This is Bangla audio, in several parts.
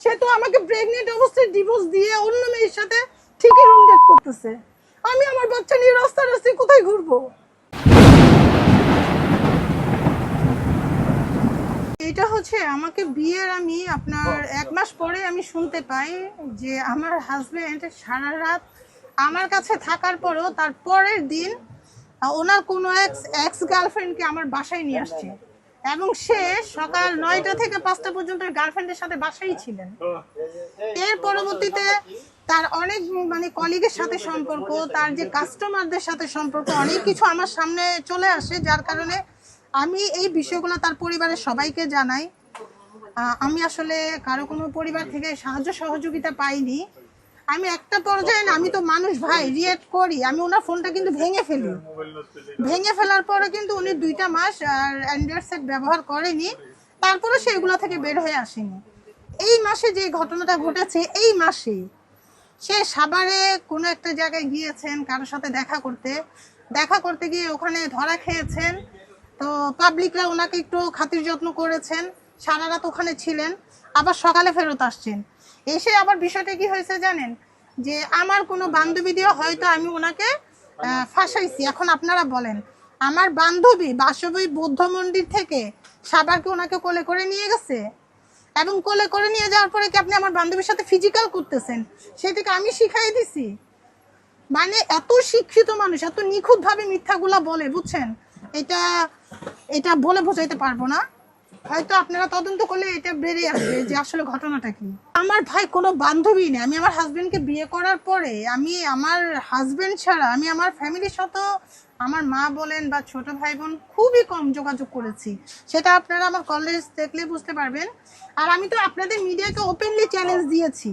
সে তো আমাকে প্রেগনেন্ট অবস্থায় ডিভোর্স দিয়ে অন্য মেয়ের সাথে ঠিকই রুম ডেট করতেছে। আমি আমার বাচ্চা নিয়ে রাস্তা রাস্তায় কোথায় ঘুরবো? এটা হচ্ছে আমাকে বিয়ের আমি আপনার এক মাস পরে আমি শুনতে পাই যে আমার হাজব্যান্ড সারা রাত আমার কাছে থাকার পরেও তার পরের দিন ওনার কোনো এক্স এক্স গার্লফ্রেন্ডকে আমার বাসায় নিয়ে আসছে। এবং সে সকাল নয়টা থেকে পাঁচটা পর্যন্ত গার্লফ্রেন্ডের সাথে বাসায় ছিলেন। এর পরবর্তীতে তার অনেক মানে কলিগের সাথে সম্পর্ক, তার যে কাস্টমারদের সাথে সম্পর্ক, অনেক কিছু আমার সামনে চলে আসে, যার কারণে আমি এই বিষয়গুলো তার পরিবারের সবাইকে জানাই। আমি আসলে কারও কোনো পরিবার থেকে সাহায্য সহযোগিতা পাইনি। আমি একটা পর্যায়ে না, আমি তো মানুষ ভাই রিয়েক্ট করি। আমি ওনার ফোনটা কিন্তু ভেঙে ফেলি। ভেঙে ফেলার পরে কিন্তু উনি দুইটা মাস অ্যান্ড্রয়েড সেট ব্যবহার করেনি। তারপরে সে এগুলো থেকে বের হয়ে আসেনি। এই মাসে যে ঘটনাটা ঘটেছে, এই মাসে সে সাভারে কোনো একটা জায়গায় গিয়েছেন কারোর সাথে দেখা করতে। দেখা করতে গিয়ে ওখানে ধরা খেয়েছেন। তো পাবলিকরা ওনাকে একটু খাতির যত্ন করেছেন। সারা রাত ওখানে ছিলেন। আবার সকালে ফেরত আসছেন। এসে আবার বিষয়টা কি হয়েছে জানেন? যে আমার কোনো বান্ধবী দিয়ে হয়তো আমি ওনাকে ফাঁসাইছি। এখন আপনারা বলেন, আমার বান্ধবী বাসবী বৌদ্ধ মন্দির থেকে সাবারকে ওনাকে কোলে করে নিয়ে গেছে? এবং কোলে করে নিয়ে যাওয়ার পরে কি আপনি আমার বান্ধবীর সাথে ফিজিক্যাল করতেছেন? সেটাকে আমি শিখাই দিছি। মানে এত শিক্ষিত মানুষ, এত নিখুঁতভাবে মিথ্যাগুলা বলে, বুঝছেন? এটা এটা বলে বোঝাইতে পারব না। হয়তো আপনারা তদন্ত করলে এটা বেড়ে আসবে যে আসলে ঘটনাটা কি। আমার ভাই কোনো বান্ধবী নেই। আমি আমার হাজবেন্ডকে বিয়ে করার পরে আমি আমার হাজবেন্ড ছাড়া, আমি আমার ফ্যামিলির সাথে আমার মা বলেন বা ছোট ভাই বোন খুবই কম যোগাযোগ করেছি। সেটা আপনারা আমার কলেজ দেখলে বুঝতে পারবেন। আর আমি তো আপনাদের মিডিয়াকে ওপেনলি চ্যালেঞ্জ দিয়েছি।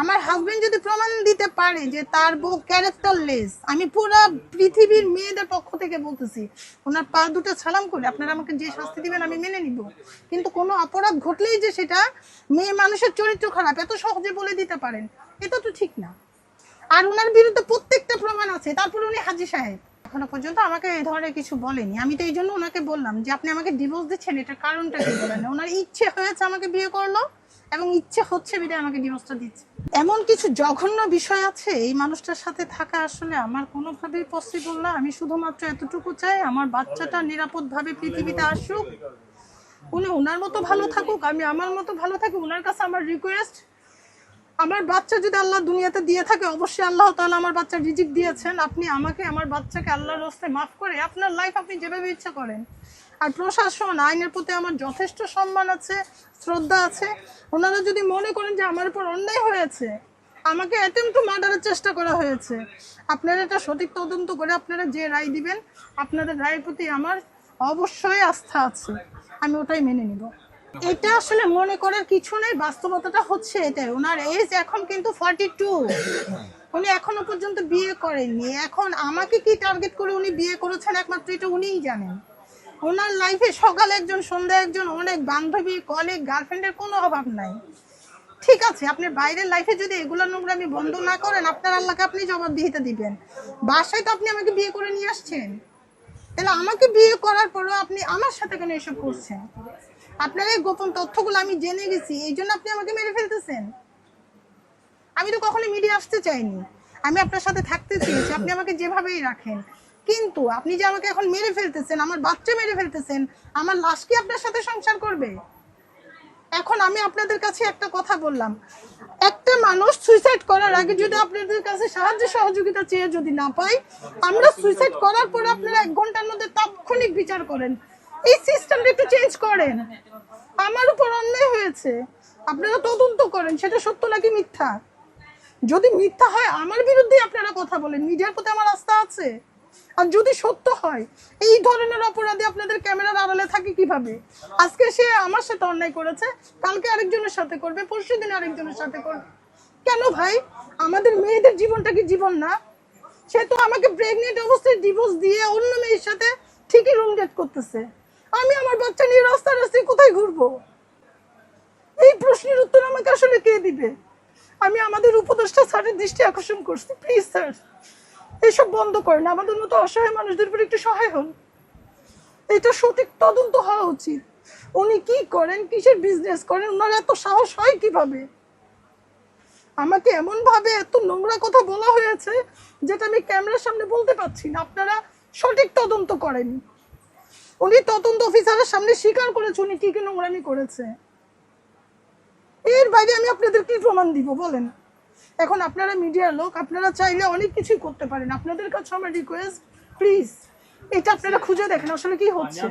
আমার হাজবেন্ড যদি প্রমাণ দিতে পারে যে তার বউ ক্যারেক্টারলেস আমি পুরো পৃথিবীর মেয়েদের পক্ষ থেকে বলতেছি, ওনার পা দুটো সালাম করে আপনারা আমাকে যে শাস্তি দিবেন আমি মেনে নিব। কিন্তু কোনো অপরাধ ঘটলেই যে সেটা মেয়ে মানুষের চরিত্র খারাপ, এত সহজে বলে দিতে পারেন, এটা তো ঠিক না। আর ওনার বিরুদ্ধে প্রত্যেকটা প্রমাণ আছে, তারপরে উনি হাজি সাহেব। এখনও পর্যন্ত আমাকে এই ধরনের কিছু বলেনি। আমি তো এই জন্য ওনাকে বললাম যে, আপনি আমাকে ডিভোর্স দিচ্ছেন, এটার কারণটা কি? বলেন ওনার ইচ্ছে হয়েছে আমাকে বিয়ে করল এবং ইচ্ছে হচ্ছে বিধায় আমাকে ডিভোর্সটা দিচ্ছে। এমন কিছু জঘন্য বিষয় আছে, এই মানুষটার সাথে থাকা আসলে আমার কোনোভাবেই পসিবল না। আমি শুধুমাত্র এতটুকু চাই, আমার বাচ্চাটা নিরাপদভাবে পৃথিবীতে আসুক। উনি ওনার মতো ভালো থাকুক, আমি আমার মতো ভালো থাকি ওনার কাছে আমার রিকোয়েস্ট আমার বাচ্চা যদি আল্লাহ দুনিয়াতে দিয়ে থাকে, অবশ্যই আল্লাহ তাহলে আমার বাচ্চা রিজিক দিয়েছেন। আপনি আমাকে, আমার বাচ্চাকে আল্লাহর রস্তে মাফ করে আপনার লাইফ আপনি যেভাবে ইচ্ছা করেন। আর প্রশাসন, আইনের প্রতি আমার যথেষ্ট সম্মান আছে, শ্রদ্ধা আছে। ওনারা যদি মনে করেন যে আমার উপর অন্যায় হয়েছে, আমাকে অ্যাটেম্প টু মার্ডারের চেষ্টা করা হয়েছে, আপনারা এটা সঠিক তদন্ত করে আপনারা যে রায় দিবেন, আপনাদের রায়ের প্রতি আমার অবশ্যই আস্থা আছে। আমি ওটাই মেনে নিব। এটা আসলে মনে করার কিছু নেই, বাস্তবতাটা হচ্ছে এটাই। ওনার এজ এখন কিন্তু ফর্টি টু উনি এখনও পর্যন্ত বিয়ে করেননি। এখন আমাকে কি টার্গেট করে উনি বিয়ে করেছেন একমাত্র এটা উনিই জানেন। ওনার লাইফে সকাল একজন সন্ধ্যা একজন অনেক বান্ধবী কলিগ গার্লফ্রেন্ডের কোনো অভাব নাই। ঠিক আছে আপনি বাইরের লাইফে যদি এগুলো নোংরামি বন্ধ না করেন, আপনার আল্লাহকে আপনি জবাবদিহিতা দিবেন। বাসায় তো আপনি আমাকে বিয়ে করে নিয়ে আসছেন। তাহলে আমাকে বিয়ে করার পরও আপনি আমার সাথে কেন এসব করছেন? আপনার এই গোপন তথ্যগুলো আমি জেনে গেছি, এই জন্য আপনি আমাকে মেরে ফেলতেছেন। আমি তো কখনো মিডিয়া আসতে চাইনি। আমি আপনার সাথে থাকতে চেয়েছি, আপনি আমাকে যেভাবেই রাখেন। কিন্তু আপনি যে আমাকে এখন মেরে ফেলতেছেন, আমার বাচ্চা মেরে ফেলতেছেন, আমার লাশ কি আপনার সাথে সংসার করবে? এখন আমি আপনাদের কাছে একটা কথা বললাম। একটা মানুষ সুইসাইড করার আগে যদি আপনাদের কাছে সাহায্য সহযোগিতা চেয়ে যদি না পাই আমরা সুইসাইড করার পরে আপনারা এক ঘণ্টার মধ্যে তাৎক্ষণিক বিচার করেন। এই সিস্টেমটা একটু চেঞ্জ করেন। আমার উপর অন্যায় হয়েছে। আপনারা তদন্ত করেন, সেটা সত্য নাকি মিথ্যা? যদি মিথ্যা হয়, আমার বিরুদ্ধে আপনারা কথা বলেন। মিডিয়ার প্রতি আমার আস্থা আছে। আর যদি সত্য হয়, এই ধরনের অপরাধে আপনাদের ক্যামেরার আড়ালে থাকে কীভাবে? আজকে সে আমার সাথে অন্যায় করেছে, কালকে আরেকজনের সাথে করবে, পরশু দিন আরেকজনের সাথে করবে। কেন ভাই? আমাদের মেয়েদের জীবনটা কি জীবন না? সে তো আমাকে প্রেগনেন্ট অবস্থায় ডিভোর্স দিয়ে অন্য মেয়ের সাথে ঠিকই রুম ডেট করতেছে। আমি আমার বাচ্চা নিয়ে রাস্তা রাস্তায় কোথায় ঘুরবো? এই প্রশ্নের উত্তর আমাকে আসলে কে দিবে? আমি আমাদের উপদেষ্টা স্যারের দৃষ্টি আকর্ষণ করছি প্লিজ স্যার এইসব বন্ধ করেন, আমাদের মতো অসহায় মানুষদের উপর একটু সহায় হন। এটা সঠিক তদন্ত হওয়া উচিত। উনি কি করেন, কিসের বিজনেস করেন ওনার এত সাহস হয় কীভাবে? আমাকে এমন ভাবে এত নোংরা কথা বলা হয়েছে, যেটা আমি ক্যামেরার সামনে বলতে পারছি না। আপনারা সঠিক তদন্ত করেন। উনি তদন্ত অফিসারের সামনে স্বীকার করেছে উনি কি কি নোংরামি করেছে। এর বাইরে আমি আপনাদের কি প্রমাণ দিব বলেন? এখন আপনারা মিডিয়ার লোক আপনারা চাইলে অনেক কিছুই করতে পারেন। আপনাদের কাছে আমার রিকোয়েস্ট প্লিজ এটা আপনারা খুঁজে দেখেন আসলে কি হচ্ছে?